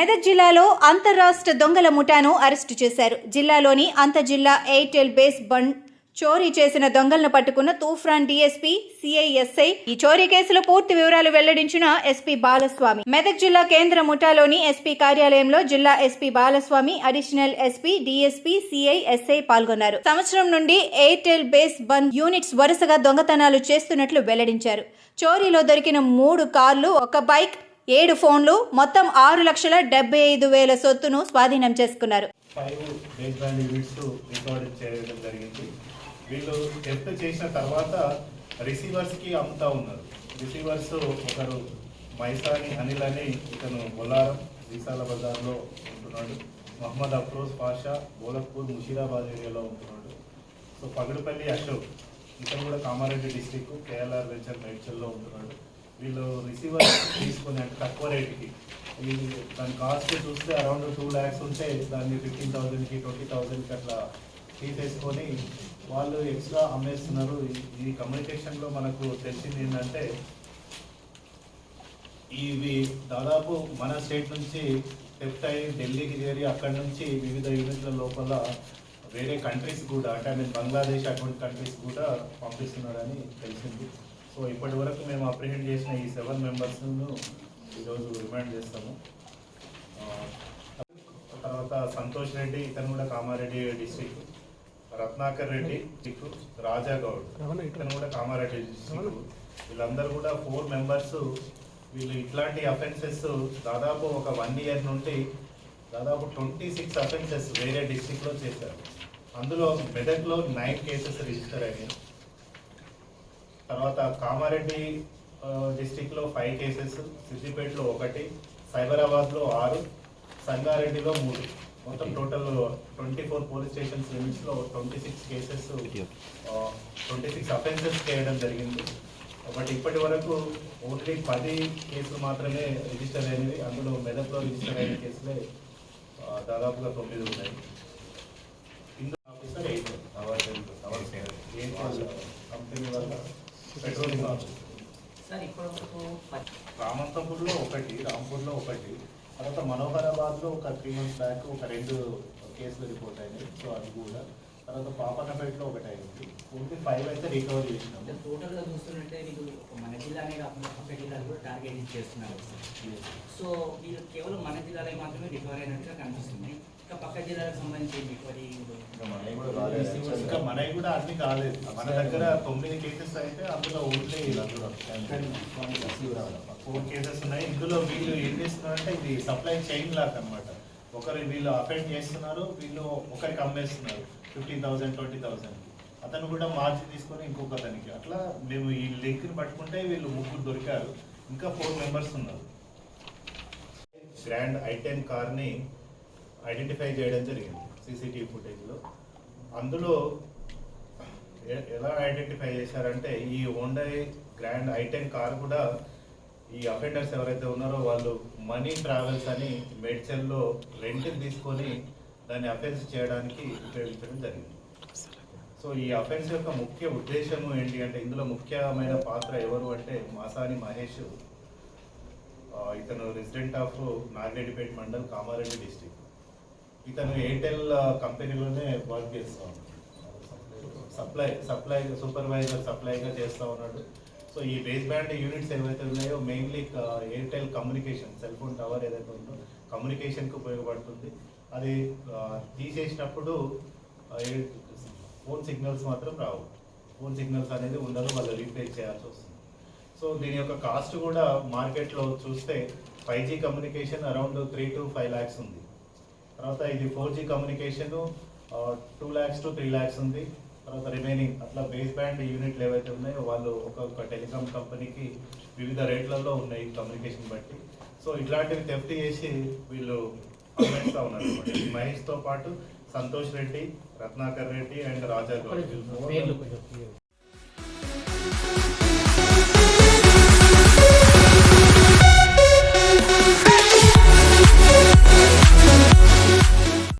మెదక్ జిల్లాలో అంతరాష్ట్ర దొంగల ముఠాను అరెస్టు చేశారు. జిల్లాలోని అంతర్జిల్లా ఎయిర్టెల్ బేస్ బండ్ చోరీ చేసిన దొంగలను పట్టుకున్న తూఫ్రాన్ డీఎస్పీ సిఐఎస్ఐ ఈ చోరీ కేసులో పూర్తి వివరాలు వెల్లడించిన ఎస్పీ బాలస్వామి. మెదక్ జిల్లా కేంద్ర ముఠాలోని ఎస్పీ కార్యాలయంలో జిల్లా SP Balaswamy additional SP DSP CI SI పాల్గొన్నారు. సంవత్సరం నుండి ఎయిర్టెల్ బేస్ బంద్ యూనిట్స్ వరుసగా దొంగతనాలు చేస్తున్నట్లు వెల్లడించారు. చోరీలో దొరికిన మూడు కార్లు ఒక బైక్ ఏడు ఫోన్లు మొత్తం ఆరు లక్షల డెబ్బై ఐదు వేల సొత్తును స్వాధీనం చేసుకున్నారు. ఫైవ్ చేయడం జరిగింది. వీళ్ళు టెస్ట్ చేసిన తర్వాత రిసీవర్స్కి అమ్ముతా ఉన్నారు. రిసీవర్స్ ఒకరు మైసాని అనిల్ అని ఇతను బొల్లారం విశాల బజార్లో ఉంటున్నాడు. మహమ్మద్ అఫ్రోజ్ పాషా గోలక్పూర్ ముషీరాబాద్ ఏరియాలో ఉంటున్నాడు. సో పగడుపల్లి అశోక్ ఇతను కూడా కామారెడ్డి డిస్టిక్ కేఎల్ఆర్ వెంచర్ మేడ్చల్లో ఉంటున్నాడు. వీళ్ళు రిసీవర్ తీసుకుని అంటే తక్కువ రేటుకి దాని కాస్ట్ చూస్తే అరౌండ్ టూ ల్యాక్స్ ఉంటే దాన్ని ఫిఫ్టీన్ థౌజండ్కి ట్వంటీ థౌజండ్కి అట్లా తీసేసుకొని వాళ్ళు ఎక్స్ట్రా అమ్మేస్తున్నారు. ఈ- కమ్యూనికేషన్లో మనకు తెలిసింది ఏంటంటే ఇవి దాదాపు మన స్టేట్ నుంచి లెఫ్ట్ అయ్యి ఢిల్లీకి చేరి అక్కడ నుంచి వివిధ యూనిట్ల లోపల వేరే కంట్రీస్ కూడా అంటే ఐ మీన్ బంగ్లాదేశ్ అటువంటి కంట్రీస్ కూడా పంపిస్తున్నారని తెలిసింది. సో ఇప్పటి వరకు మేము అప్రిహెండ్ చేసిన ఈ సెవెన్ మెంబర్స్ను ఈరోజు రిమైండ్ చేస్తాము. తర్వాత సంతోష్ రెడ్డి ఇతను కూడా కామారెడ్డి డిస్ట్రిక్ట్ రత్నాకర్ రెడ్డి డిస్ట్రిక్ట్ రాజా గౌడ్ ఇతను కూడా కామారెడ్డి డిస్ట్రిక్ట్. వీళ్ళందరూ కూడా ఫోర్ మెంబర్స్ వీళ్ళు ఇట్లాంటి అఫెన్సెస్ దాదాపు ఒక వన్ ఇయర్ నుండి దాదాపు ట్వంటీ సిక్స్ అఫెన్సెస్ వేరే డిస్ట్రిక్ట్లో చేశారు. అందులో మెదక్లో నైన్ కేసెస్ రిజిస్టర్ అయినాయి. తర్వాత కామారెడ్డి డిస్టిక్లో ఫైవ్ కేసెస్ సిద్దిపేటలో ఒకటి సైబరాబాద్లో ఆరు సంగారెడ్డిలో మూడు. మొత్తం total twenty four police stations లిమిట్స్లో twenty six cases twenty six offenses చేయడం జరిగింది. బట్ ఇప్పటి వరకు ఓన్లీ పది కేసులు మాత్రమే రిజిస్టర్ అయినవి. అందులో మెదక్లో రిజిస్టర్ అయిన కేసులే దాదాపుగా తొమ్మిది ఉన్నాయి. పెట్రోలింగ్ ప- రామంతపూర్లో ఒకటి రాంపూర్లో ఒకటి తర్వాత మనోహరాబాద్లో ఒక త్రీ మంత్స్ బ్యాక్ ఒక రెండు కేసులు రిపోర్ట్ అయినాయి. సో అది కూడా. తర్వాత పాపన్నపేటలో ఒకటి అయింది. ఓన్లీ ఫైవ్ అయితే రికవర్ అంటే చేసినాము టోటల్గా చూస్తున్నట్టే మీకు మన జిల్లానే కాకుండా పక్క జిల్లాలు కూడా టార్గెట్ చేస్తున్నారు సో వీళ్ళు కేవలం మన జిల్లాలో మాత్రమే రికవర్ అయినట్టుగా కనిపిస్తుంది. పక్క జిల్లాలకు సంబంధించి ఇంకా మనవి కూడా అన్ని కాలేదు. మన దగ్గర తొమ్మిది కేసెస్ అయితే అందులో ఓన్లీ ఫోర్ కేసెస్ ఉన్నాయి. ఇందులో వీళ్ళు ఏం చేస్తున్నారంటే ఇది సప్లై చైన్ లాక్ అన్నమాట. ఒకరు వీళ్ళు అఫెండ్ చేస్తున్నారు వీళ్ళు ఒకరికి అమ్మేస్తున్నారు. ఫిఫ్టీన్ థౌసండ్ ట్వంటీ థౌసండ్ అతను కూడా మార్జిన్ తీసుకొని ఇంకొక అతనికి. అట్లా మేము ఈ లింక్ని పట్టుకుంటే వీళ్ళు ముగ్గురు దొరికారు. ఇంకా ఫోర్ మెంబర్స్ ఉన్నారు. గ్రాండ్ ఐ టెన్ కార్ని ఐడెంటిఫై చేయడం జరిగింది సీసీటీవీ ఫుటేజ్లో. అందులో ఎలా ఐడెంటిఫై చేశారంటే ఈ Hyundai grand I ten car కూడా ఈ అఫెండర్స్ ఎవరైతే ఉన్నారో వాళ్ళు మనీ ట్రావెల్స్ అని మేడ్చల్లో రెంట్కి తీసుకొని దాన్ని అఫెన్స్ చేయడానికి ఉపయోగించడం జరిగింది. సో ఈ అఫెన్స్ యొక్క ముఖ్య ఉద్దేశము ఏంటి అంటే ఇందులో ముఖ్యమైన పాత్ర ఎవరు అంటే మాసాని మహేష్ ఇతను resident of Nagireddypet mandal Kamareddy district ఇతను ఎయిర్టెల్ కంపెనీలోనే వర్క్ చేస్తూ ఉన్నాడు. సప్లై సప్లై సూపర్వైజర్ సప్లైగా చేస్తూ ఉన్నాడు. సో ఈ బేస్ బ్యాండ్ యూనిట్స్ ఏవైతే ఉన్నాయో mainly Airtel communication cell phone tower ఏదైతే ఉందో కమ్యూనికేషన్కి ఉపయోగపడుతుంది. అది తీసేసినప్పుడు ఫోన్ సిగ్నల్స్ మాత్రం రావు. ఫోన్ సిగ్నల్స్ అనేది ఉండదు వాళ్ళు రీప్లేస్ చేయాల్సి వస్తుంది. సో దీని యొక్క కాస్ట్ కూడా మార్కెట్లో చూస్తే five G communication around three two five lakhs ఉంది. తర్వాత ఇది four G communication two lakhs to three lakhs ఉంది. తర్వాత రిమైనింగ్ అట్లా బేస్ బ్యాండ్ యూనిట్లు ఏవైతే ఉన్నాయో. వాళ్ళు ఒక్కొక్క టెలికాం కంపెనీకి వివిధ రేట్లలో ఉన్నాయి కమ్యూనికేషన్ బట్టి. సో ఇట్లాంటివి తెఫ్ట్ చేసి వీళ్ళు అమ్మేస్తా ఉన్నారు మహేష్తో పాటు సంతోష్ రెడ్డి రత్నాకర్ రెడ్డి అండ్ రాజా గౌడ్